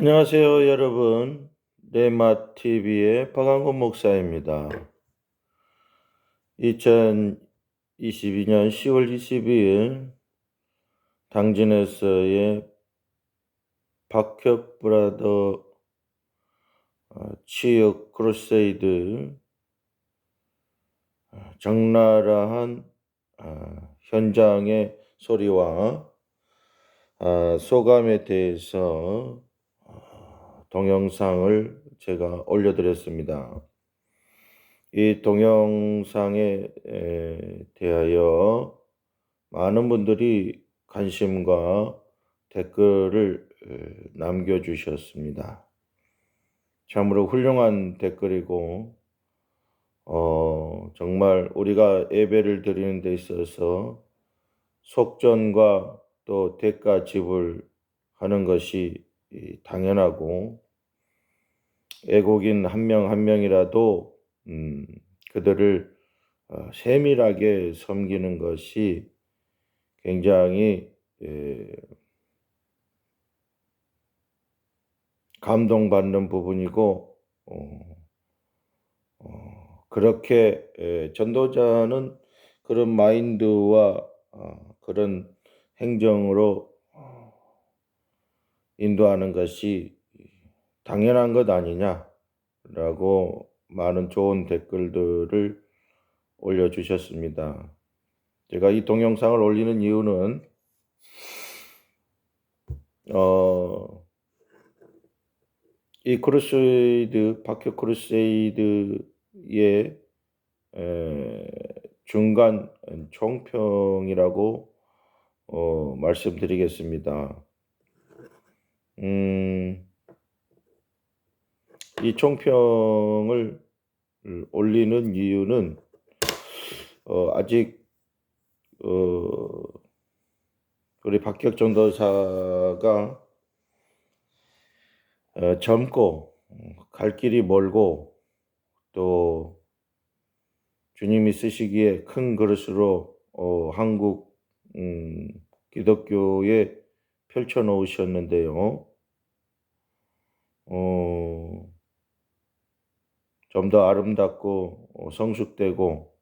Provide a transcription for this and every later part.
안녕하세요, 여러분. 네마TV의 박한곤 목사입니다. 2022년 10월 22일 당진에서의 박혁 브라더 어, 치역 크루세이드 어, 적나라한 어, 현장의 소리와 소감에 대해서 동영상을 제가 올려드렸습니다. 이 동영상에 대하여 많은 분들이 관심과 댓글을 남겨주셨습니다. 참으로 훌륭한 댓글이고, 어, 정말 우리가 예배를 드리는 데 있어서 속전과 또 대가 지불하는 것이 당연하고 애국인 한 명한 명이라도 음, 그들을 어, 세밀하게 섬기는 것이 굉장히 에, 감동받는 부분이고 어, 어, 그렇게 에, 전도자는 그런 마인드와 어, 그런 행정으로 인도하는 것이 당연한 것 아니냐라고 많은 좋은 댓글들을 올려주셨습니다. 제가 이 동영상을 올리는 이유는 어, 이 크루세이드 박혁 크루세이드의 중간 총평이라고 어, 말씀드리겠습니다. 음, 이 총평을 올리는 이유는 어, 아직 어, 우리 박혁 전도사가 어, 젊고 갈 길이 멀고 또 주님이 쓰시기에 큰 그릇으로 어, 한국 음, 기독교에 펼쳐 놓으셨는데요. 어, 좀 더 아름답고 어, 성숙되고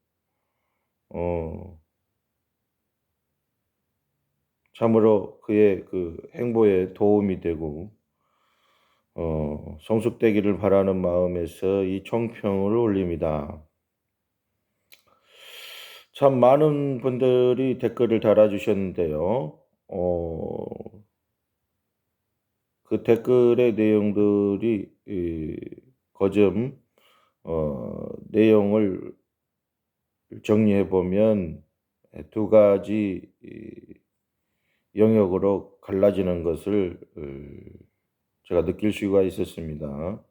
어, 참으로 그의 그 행보에 도움이 되고 어, 성숙되기를 바라는 마음에서 이 총평을 올립니다. 참 많은 분들이 댓글을 달아주셨는데요. 어, 그 댓글의 내용들이 거점 어, 내용을 정리해 보면 두 가지 영역으로 갈라지는 것을 제가 느낄 수가 있었습니다.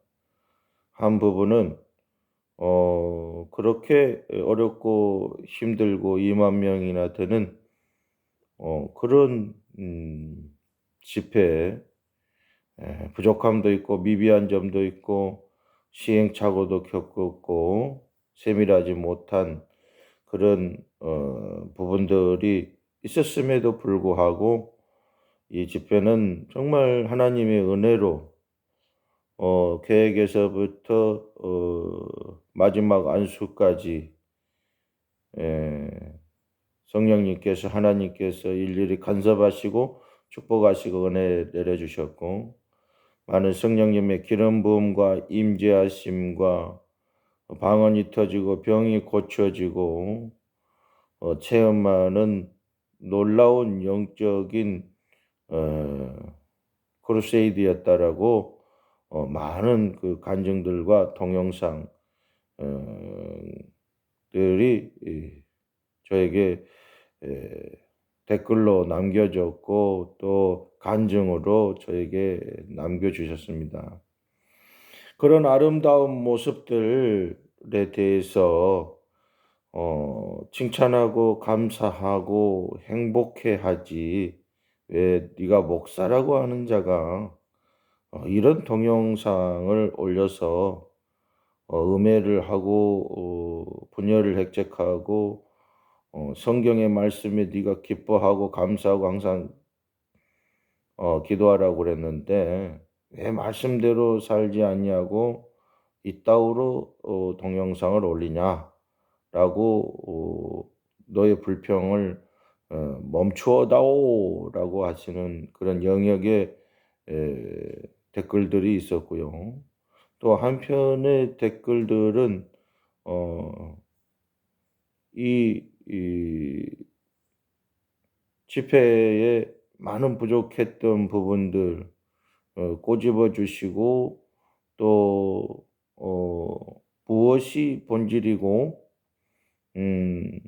한 부분은 어, 그렇게 어렵고 힘들고 2만 명이나 되는 어, 그런 음, 집회 에, 부족함도 있고 미비한 점도 있고 시행착오도 겪었고 세밀하지 못한 그런 어, 부분들이 있었음에도 불구하고 이 집회는 정말 하나님의 은혜로 어, 계획에서부터 어, 마지막 안수까지 에, 성령님께서 하나님께서 일일이 간섭하시고 축복하시고 은혜 내려주셨고 많은 성령님의 기름 부음과 임재하심과 방언이 터지고 병이 고쳐지고 어, 체험하는 놀라운 영적인 어, 크루세이드였다라고 어, 많은 그 간증들과 동영상 어, 들이 저에게 댓글로 남겨졌고 또 간증으로 저에게 남겨주셨습니다. 그런 아름다운 모습들에 대해서 어, 칭찬하고 감사하고 행복해하지 왜 네가 목사라고 하는 자가 어, 이런 동영상을 올려서 어, 음해를 하고 어, 분열을 획책하고 어, 성경의 말씀에 네가 기뻐하고 감사하고 항상 어, 기도하라고 그랬는데 왜 말씀대로 살지 않냐고 이따위로 어, 동영상을 올리냐라고 어, 너의 불평을 어, 멈추어다오라고 하시는 그런 영역의 에, 댓글들이 있었고요. 또 한편의 댓글들은 어, 이, 이 집회에 많은 부족했던 부분들 어, 꼬집어 주시고 또 어, 무엇이 본질이고 음,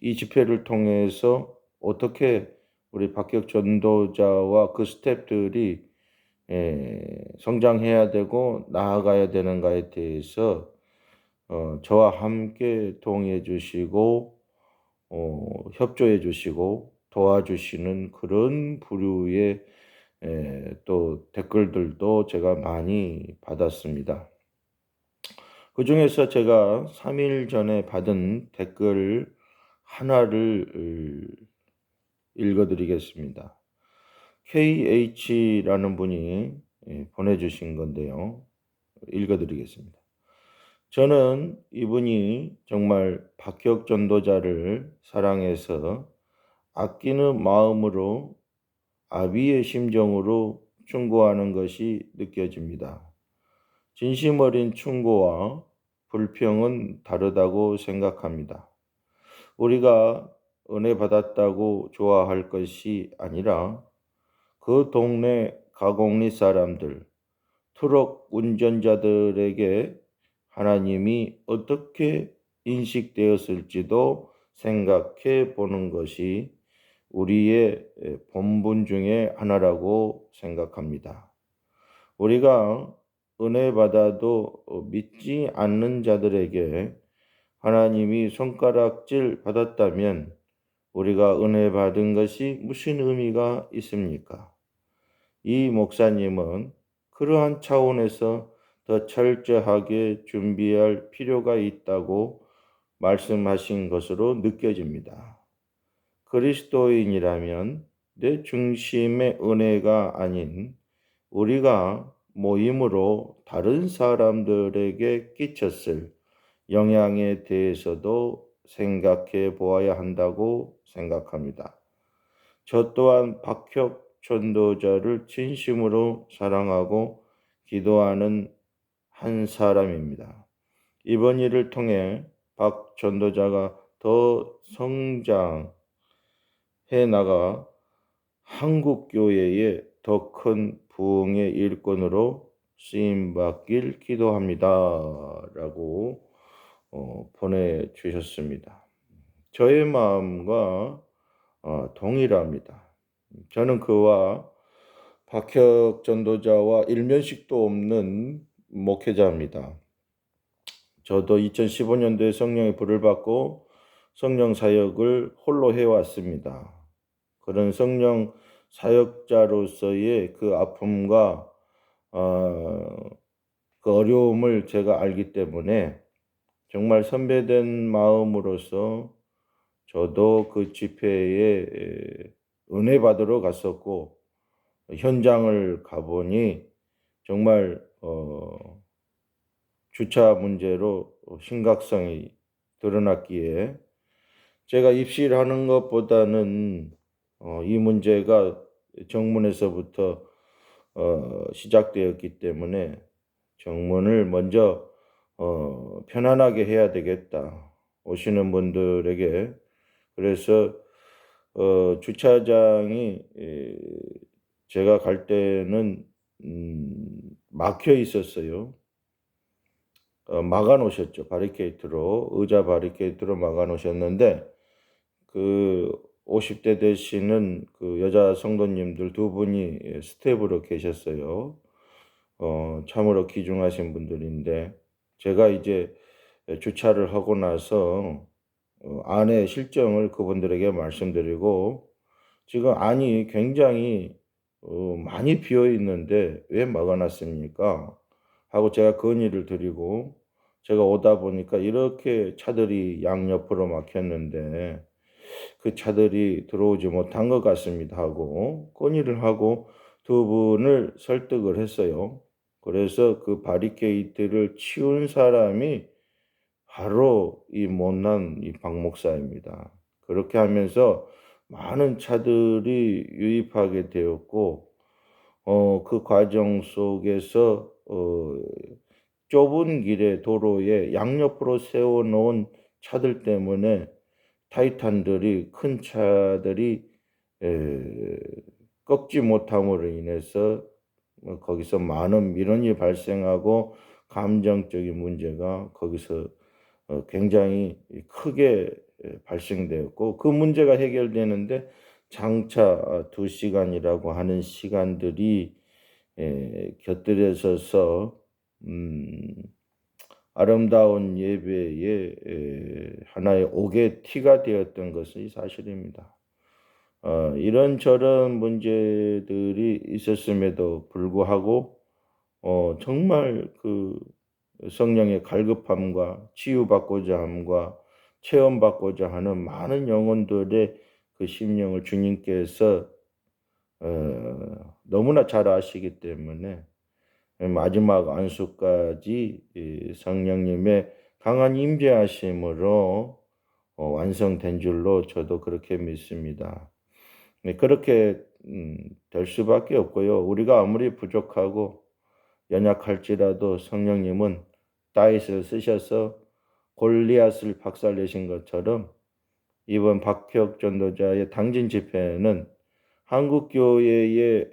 이 집회를 통해서 어떻게 우리 박격 전도자와 그 스탭들이 에, 성장해야 되고 나아가야 되는가에 대해서 어, 저와 함께 동의해 주시고 어, 협조해 주시고 도와주시는 그런 부류의 에, 또 댓글들도 제가 많이 받았습니다. 그 중에서 제가 3일 전에 받은 댓글 하나를 읽어드리겠습니다. KH라는 분이 예, 보내주신 건데요. 읽어드리겠습니다. 저는 이분이 정말 박혁 전도자를 사랑해서 아끼는 마음으로 아비의 심정으로 충고하는 것이 느껴집니다. 진심 어린 충고와 불평은 다르다고 생각합니다. 우리가 은혜 받았다고 좋아할 것이 아니라 그 동네 가공리 사람들, 트럭 운전자들에게 하나님이 어떻게 인식되었을지도 생각해 보는 것이 우리의 본분 중에 하나라고 생각합니다. 우리가 은혜 받아도 믿지 않는 자들에게 하나님이 손가락질 받았다면 우리가 은혜 받은 것이 무슨 의미가 있습니까? 이 목사님은 그러한 차원에서 더 철저하게 준비할 필요가 있다고 말씀하신 것으로 느껴집니다. 그리스도인이라면 내 중심의 은혜가 아닌 우리가 모임으로 다른 사람들에게 끼쳤을 영향에 대해서도 생각해 보아야 한다고 생각합니다. 저 또한 박혁 전도자를 진심으로 사랑하고 기도하는 한 사람입니다. 이번 일을 통해 박 전도자가 더 성장 해 나가 한국 교회에 더큰 부흥의 일꾼으로 쓰임 받길 기도합니다. 라고 어, 보내주셨습니다. 저의 마음과 어, 동일합니다. 저는 그와 박혁 전도자와 일면식도 없는 목회자입니다. 저도 2015년도에 성령의 불을 받고 성령 사역을 홀로 해왔습니다. 그런 성령 사역자로서의 그 아픔과 어, 그 어려움을 제가 알기 때문에 정말 선배된 마음으로서 저도 그 집회에 은혜 받으러 갔었고 현장을 가보니 정말 어, 주차 문제로 심각성이 드러났기에 제가 입실하는 것보다는 어, 이 문제가 정문에서부터 어, 시작되었기 때문에 정문을 먼저 어, 편안하게 해야 되겠다. 오시는 분들에게 그래서 어, 주차장이 에, 제가 갈 때는 음, 막혀 있었어요. 어, 막아 놓으셨죠. 바리케이트로 의자 바리케이트로 막아 놓으셨는데 그 50대 되시는 그 여자 성도님들 두 분이 스텝으로 계셨어요. 어, 참으로 귀중하신 분들인데 제가 이제 주차를 하고 나서 어, 안의 실정을 그분들에게 말씀드리고 지금 안이 굉장히 어, 많이 비어 있는데 왜 막아놨습니까? 하고 제가 건의를 드리고 제가 오다 보니까 이렇게 차들이 양옆으로 막혔는데 그 차들이 들어오지 못한 것 같습니다 하고 건의를 하고 두 분을 설득을 했어요. 그래서 그 바리케이트를 치운 사람이 바로 이 못난 이 박 목사입니다. 그렇게 하면서 많은 차들이 유입하게 되었고, 어, 그 과정 속에서, 어, 좁은 길의 도로에 양옆으로 세워놓은 차들 때문에 타이탄들이, 큰 차들이, 에, 꺾지 못함으로 인해서 뭐 거기서 많은 민원이 발생하고 감정적인 문제가 거기서 어, 굉장히 크게 발생되었고 그 문제가 해결되는데 장차 두 시간이라고 하는 시간들이 곁들여져서 음, 아름다운 예배의 하나의 옥의 티가 되었던 것이 사실입니다. 어, 이런저런 문제들이 있었음에도 불구하고 어, 정말 그 성령의 갈급함과 치유받고자 함과 체험받고자 하는 많은 영혼들의 그 심령을 주님께서 어, 너무나 잘 아시기 때문에 마지막 안수까지 성령님의 강한 임재하심으로 어, 완성된 줄로 저도 그렇게 믿습니다. 네, 그렇게 음, 될 수밖에 없고요. 우리가 아무리 부족하고 연약할지라도 성령님은 다윗을 쓰셔서 골리앗을 박살내신 것처럼 이번 박혁 전도자의 당진 집회는 한국 교회의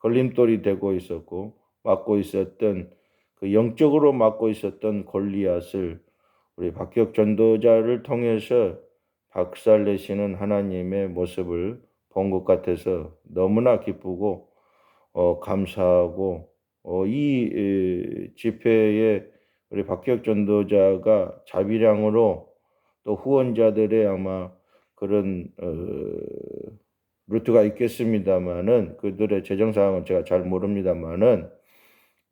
걸림돌이 되고 있었고 막고 있었던 그 영적으로 막고 있었던 골리앗을 우리 박혁 전도자를 통해서 박살내시는 하나님의 모습을 본 것 같아서 너무나 기쁘고 어, 감사하고 어, 이 에, 집회에 우리 박혁 전도자가 자비량으로 또 후원자들의 아마 그런 어, 루트가 있겠습니다만은 그들의 재정 상황은 제가 잘 모릅니다만은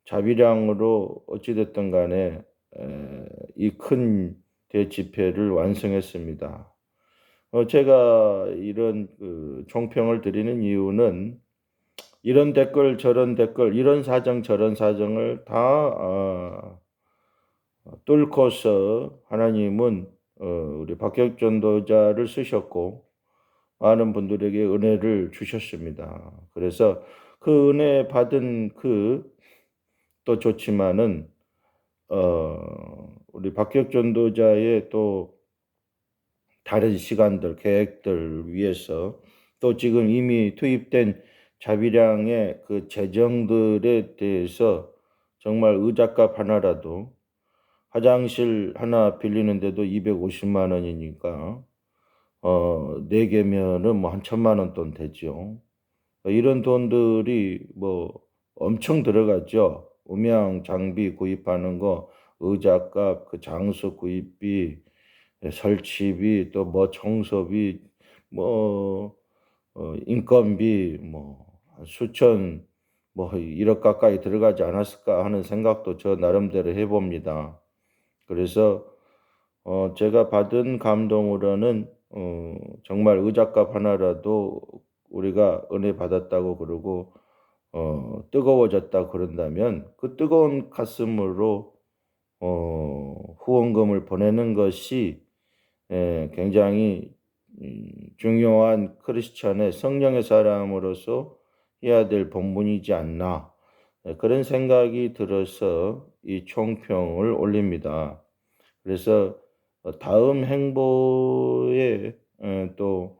자비량으로 어찌됐든 간에 이 큰 대집회를 완성했습니다. 어, 제가 이런 그 총평을 드리는 이유는 이런 댓글 저런 댓글 이런 사정 저런 사정을 다 어, 뚫고서 하나님은 어, 우리 박혁 전도자를 쓰셨고 많은 분들에게 은혜를 주셨습니다. 그래서 그 은혜 받은 그 또 좋지만은 어, 우리 박혁 전도자의 또 다른 시간들 계획들 위해서 또 지금 이미 투입된 자비량의 그 재정들에 대해서 정말 의자값 하나라도 화장실 하나 빌리는데도 250만 원이니까 어, 네 개면은 뭐 한 천만 원 돈 되죠. 이런 돈들이 뭐 엄청 들어갔죠. 음향 장비 구입하는 거, 의자값, 그 장소 구입비, 설치비, 또 뭐 청소비, 뭐 어, 인건비 뭐 수천 뭐 1억 가까이 들어가지 않았을까 하는 생각도 저 나름대로 해봅니다. 그래서 어, 제가 받은 감동으로는 어, 정말 의자값 하나라도 우리가 은혜 받았다고 그러고 어, 뜨거워졌다 그런다면 그 뜨거운 가슴으로 어, 후원금을 보내는 것이 예, 굉장히 음, 중요한 크리스천의 성령의 사람으로서 해야 될 본분이지 않나 예, 그런 생각이 들어서 이 총평을 올립니다. 그래서 어, 다음 행보에 예, 또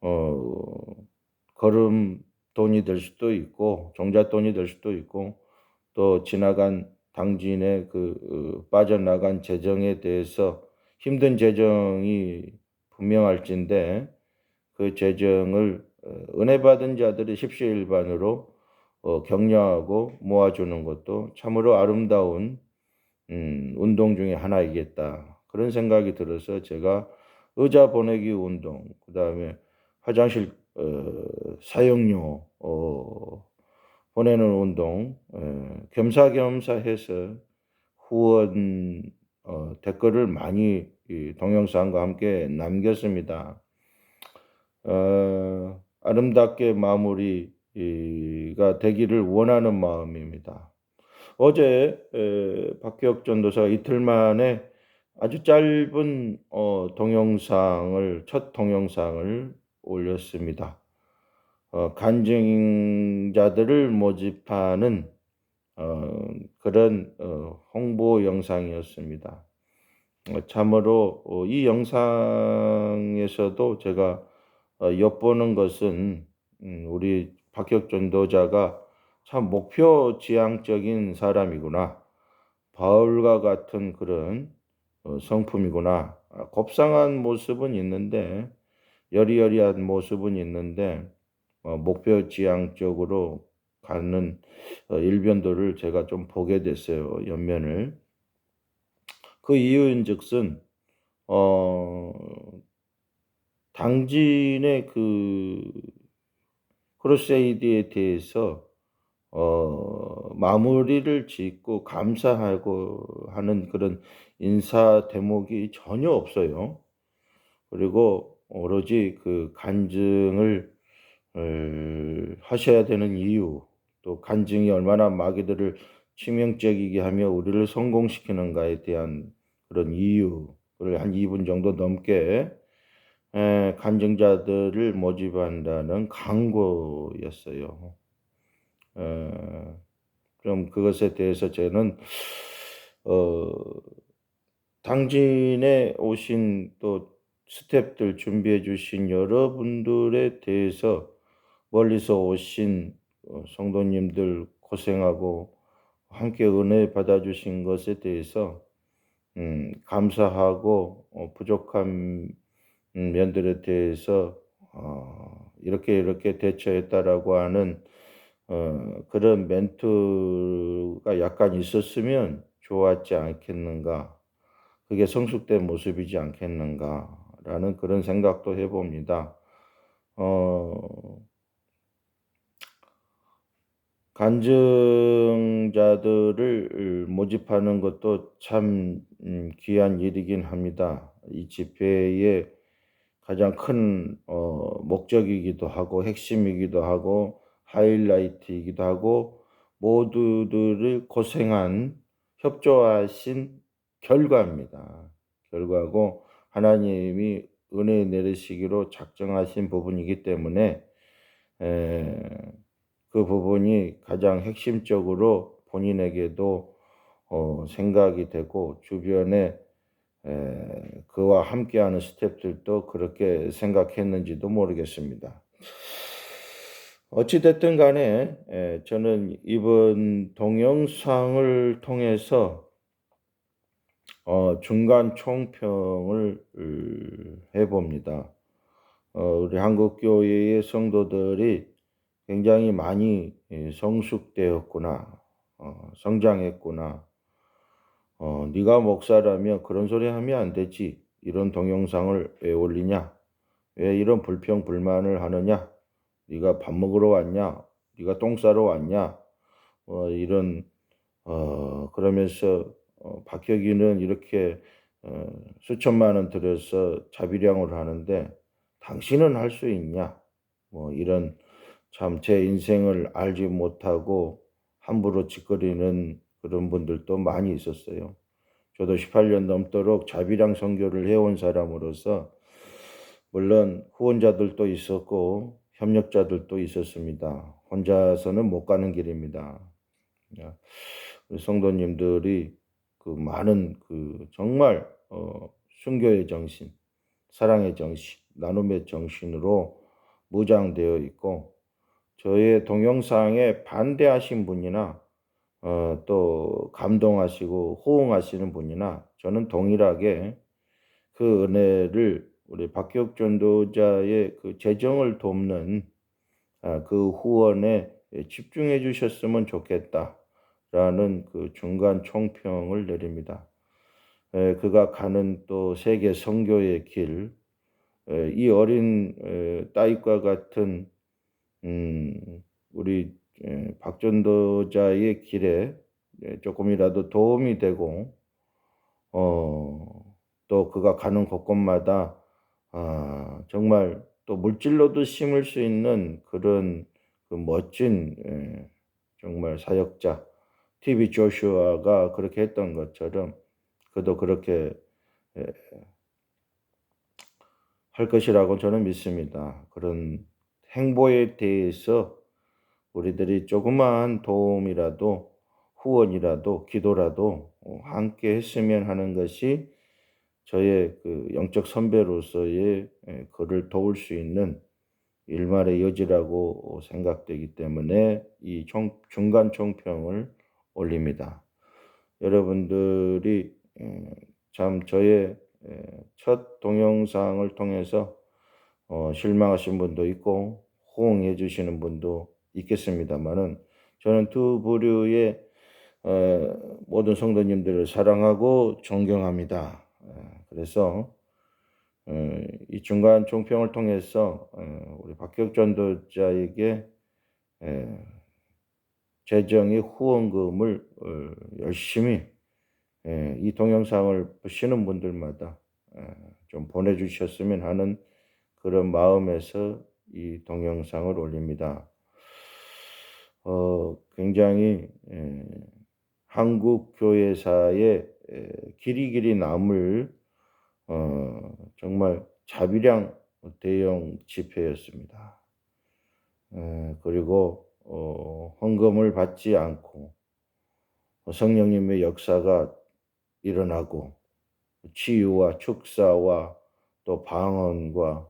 어, 걸음 돈이 될 수도 있고 종잣돈이 될 수도 있고 또 지나간 당진의 그 어, 빠져나간 재정에 대해서 힘든 재정이 분명할진데 그 재정을 어, 은혜 받은 자들이 십시일반으로 어, 격려하고 모아주는 것도 참으로 아름다운 음, 운동 중에 하나이겠다 그런 생각이 들어서 제가 의자 보내기 운동 그 다음에 화장실 어, 사용료 어, 보내는 운동 어, 겸사겸사해서 후원 어, 댓글을 많이 동영상과 함께 남겼습니다. 어, 아름답게 마무리 마무리가 되기를 원하는 마음입니다. 어제 박기혁 전도사가 이틀 만에 아주 짧은 어, 동영상을 첫 동영상을 올렸습니다. 어, 간증자들을 모집하는 어, 그런 어, 홍보 영상이었습니다. 어, 참으로 어, 이 영상에서도 제가 어, 엿보는 것은 음, 우리 박혁 전도자가 참 목표 지향적인 사람이구나. 바울과 같은 그런 어, 성품이구나. 아, 곱상한 모습은 있는데 여리여리한 모습은 있는데 어, 목표 지향적으로 가는 어, 일변도를 제가 좀 보게 됐어요. 옆면을. 그 이유인즉슨 어 당진의 그 크루세이드에 대해서 어 마무리를 짓고 감사하고 하는 그런 인사 대목이 전혀 없어요. 그리고 오로지 그 간증을 하셔야 되는 이유, 또 간증이 얼마나 마귀들을 치명적이게 하며 우리를 성공시키는가에 대한 그런 이유를 한 2분 정도 넘게 간증자들을 모집한다는 광고였어요. 그럼 그것에 대해서 저는 어, 당진에 오신 또 스탭들 준비해 주신 여러분들에 대해서 멀리서 오신 어, 성도님들 고생하고 함께 은혜 받아주신 것에 대해서 음, 감사하고 어, 부족한 면들에 대해서 어, 이렇게 이렇게 대처했다라고 하는 어, 그런 멘트가 약간 있었으면 좋았지 않겠는가. 그게 성숙된 모습이지 않겠는가라는 그런 생각도 해봅니다. 어, 간증자들을 모집하는 것도 참 음, 귀한 일이긴 합니다. 이 집회의 가장 큰 어, 목적이기도 하고 핵심이기도 하고 하이라이트이기도 하고 모두들을 고생한 협조하신 결과입니다. 결과고 하나님이 은혜 내리시기로 작정하신 부분이기 때문에 에, 그 부분이 가장 핵심적으로 본인에게도 어, 생각이 되고 주변에 에, 그와 함께하는 스탭들도 그렇게 생각했는지도 모르겠습니다. 어찌됐든 간에 에, 저는 이번 동영상을 통해서 어, 중간 총평을 해봅니다. 어, 우리 한국교회의 성도들이 굉장히 많이 예, 성숙되었구나, 어, 성장했구나. 어, 네가 목사라면 그런 소리 하면 안 되지. 이런 동영상을 왜 올리냐? 왜 이런 불평 불만을 하느냐? 네가 밥 먹으러 왔냐? 네가 똥 싸러 왔냐? 어, 이런 어, 그러면서 어, 박혁이는 이렇게 어, 수천만 원 들여서 자비량을 하는데 당신은 할 수 있냐? 뭐 이런 참 제 인생을 알지 못하고 함부로 짓거리는 그런 분들도 많이 있었어요. 저도 18년 넘도록 자비랑 선교를 해온 사람으로서 물론 후원자들도 있었고 협력자들도 있었습니다. 혼자서는 못 가는 길입니다. 성도님들이 그 많은 그 정말 어, 순교의 정신, 사랑의 정신, 나눔의 정신으로 무장되어 있고 저의 동영상에 반대하신 분이나 어, 또 감동하시고 호응하시는 분이나 저는 동일하게 그 은혜를 우리 박기혁 전도자의 그 재정을 돕는 아, 그 후원에 집중해 주셨으면 좋겠다라는 그 중간 총평을 내립니다. 에, 그가 가는 또 세계 선교의 길, 에, 이 어린 에, 따위과 같은 음, 우리 예, 박전도자의 길에 예, 조금이라도 도움이 되고 어, 또 그가 가는 곳곳마다 아, 정말 또 물질로도 심을 수 있는 그런 그그 멋진 예, 정말 사역자 TV 조슈아가 그렇게 했던 것처럼 그도 그렇게 예, 할 것이라고 저는 믿습니다. 그런 행보에 대해서 우리들이 조그마한 도움이라도 후원이라도 기도라도 어, 함께 했으면 하는 것이 저의 그 영적 선배로서의 예, 그를 도울 수 있는 일말의 여지라고 생각되기 때문에 이 총, 중간 총평을 올립니다. 여러분들이 예, 참 저의 예, 첫 동영상을 통해서 어, 실망하신 분도 있고 호응해 주시는 분도 있겠습니다만은 저는 두 부류의 어, 모든 성도님들을 사랑하고 존경합니다. 어, 그래서 어, 이 중간 총평을 통해서 어, 우리 박혁 전도자에게 에, 재정의 후원금을 어, 열심히 에, 이 동영상을 보시는 분들마다 에, 좀 보내주셨으면 하는 그런 마음에서 이 동영상을 올립니다. 어, 굉장히 에, 한국 교회사의 에, 길이 길이 남을 어, 정말 자비량 대형 집회였습니다. 에, 그리고 어, 헌금을 받지 않고 성령님의 역사가 일어나고 치유와 축사와 또 방언과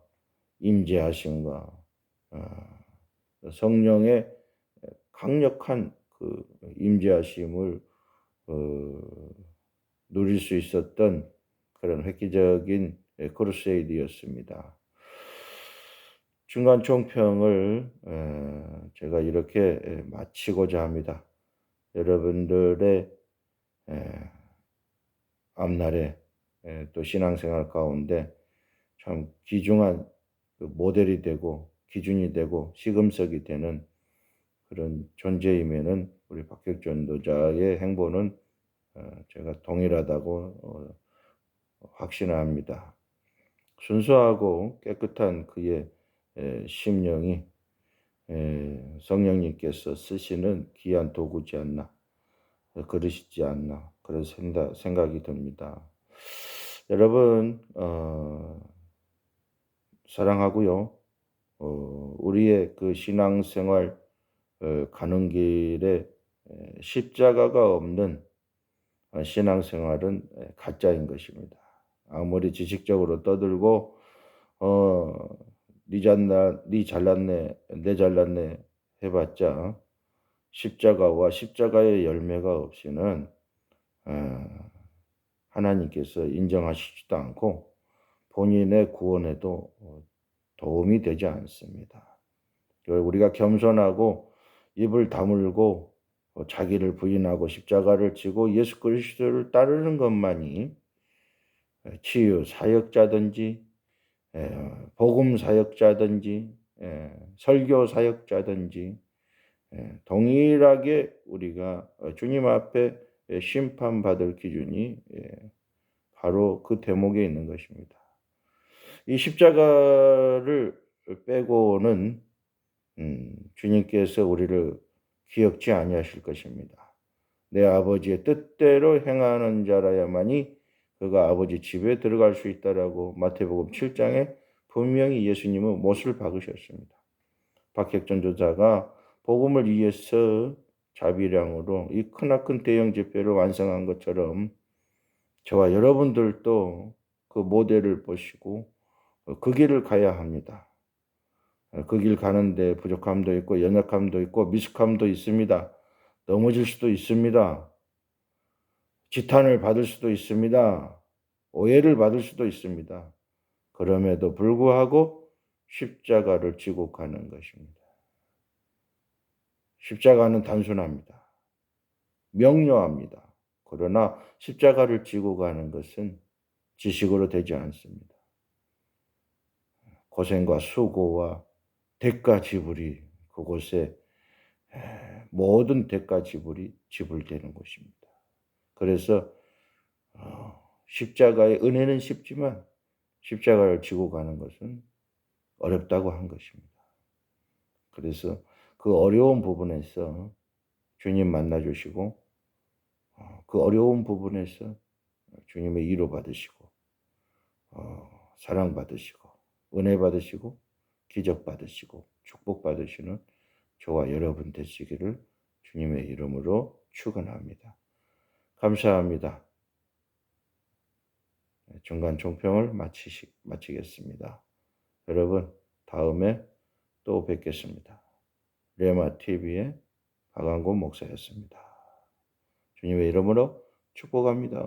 임재하심과 어, 성령의 강력한 그 임재하심을 어, 누릴 수 있었던 그런 획기적인 크루세이드였습니다. 중간 총평을 제가 이렇게 마치고자 합니다. 여러분들의 앞날에 또 신앙생활 가운데 참 귀중한 그 모델이 되고 기준이 되고 시금석이 되는 그런 존재임에는 우리 박혁 전도자의 행보는 어, 제가 동일하다고 어, 확신합니다. 순수하고 깨끗한 그의 심령이 성령님께서 쓰시는 귀한 도구지 않나, 그러시지 않나, 그런 생각, 생각이 듭니다. 여러분, 어, 사랑하고요. 어, 우리의 그 신앙생활 어, 가는 길에 십자가가 없는 어, 신앙생활은 가짜인 것입니다. 아무리 지식적으로 떠들고 어니 잘나 니 잘났네 내 잘났네 해봤자 십자가와 십자가의 열매가 없이는 어, 하나님께서 인정하시지도 않고 본인의 구원에도 도움이 되지 않습니다. 우리가 겸손하고 입을 다물고 자기를 부인하고 십자가를 지고 예수 그리스도를 따르는 것만이 치유 사역자든지 복음 사역자든지 설교 사역자든지 동일하게 우리가 주님 앞에 심판받을 기준이 바로 그 대목에 있는 것입니다. 이 십자가를 빼고는 음, 주님께서 우리를 기억지 아니하실 것입니다. 내 아버지의 뜻대로 행하는 자라야만이 그가 아버지 집에 들어갈 수 있다라고 마태복음 7장에 분명히 예수님은 못을 박으셨습니다. 박혁전 조자가 복음을 위해서 자비량으로 이 크나큰 대형 집회를 완성한 것처럼 저와 여러분들도 그 모델을 보시고 그 길을 가야 합니다. 그 길 가는데 부족함도 있고 연약함도 있고 미숙함도 있습니다. 넘어질 수도 있습니다. 지탄을 받을 수도 있습니다. 오해를 받을 수도 있습니다. 그럼에도 불구하고 십자가를 지고 가는 것입니다. 십자가는 단순합니다. 명료합니다. 그러나 십자가를 지고 가는 것은 지식으로 되지 않습니다. 고생과 수고와 대가 지불이 그곳에 모든 대가 지불이 지불되는 것입니다. 그래서 어, 십자가의 은혜는 쉽지만 십자가를 지고 가는 것은 어렵다고 한 것입니다. 그래서 그 어려운 부분에서 주님 만나 주시고 어, 그 어려운 부분에서 주님의 위로 받으시고 어, 사랑 받으시고 은혜 받으시고 기적 받으시고 축복 받으시는 저와 여러분 되시기를 주님의 이름으로 축원합니다. 감사합니다. 중간 총평을 마치시, 마치겠습니다. 여러분 다음에 또 뵙겠습니다. 레마 TV의 박광곤 목사였습니다. 주님의 이름으로 축복합니다.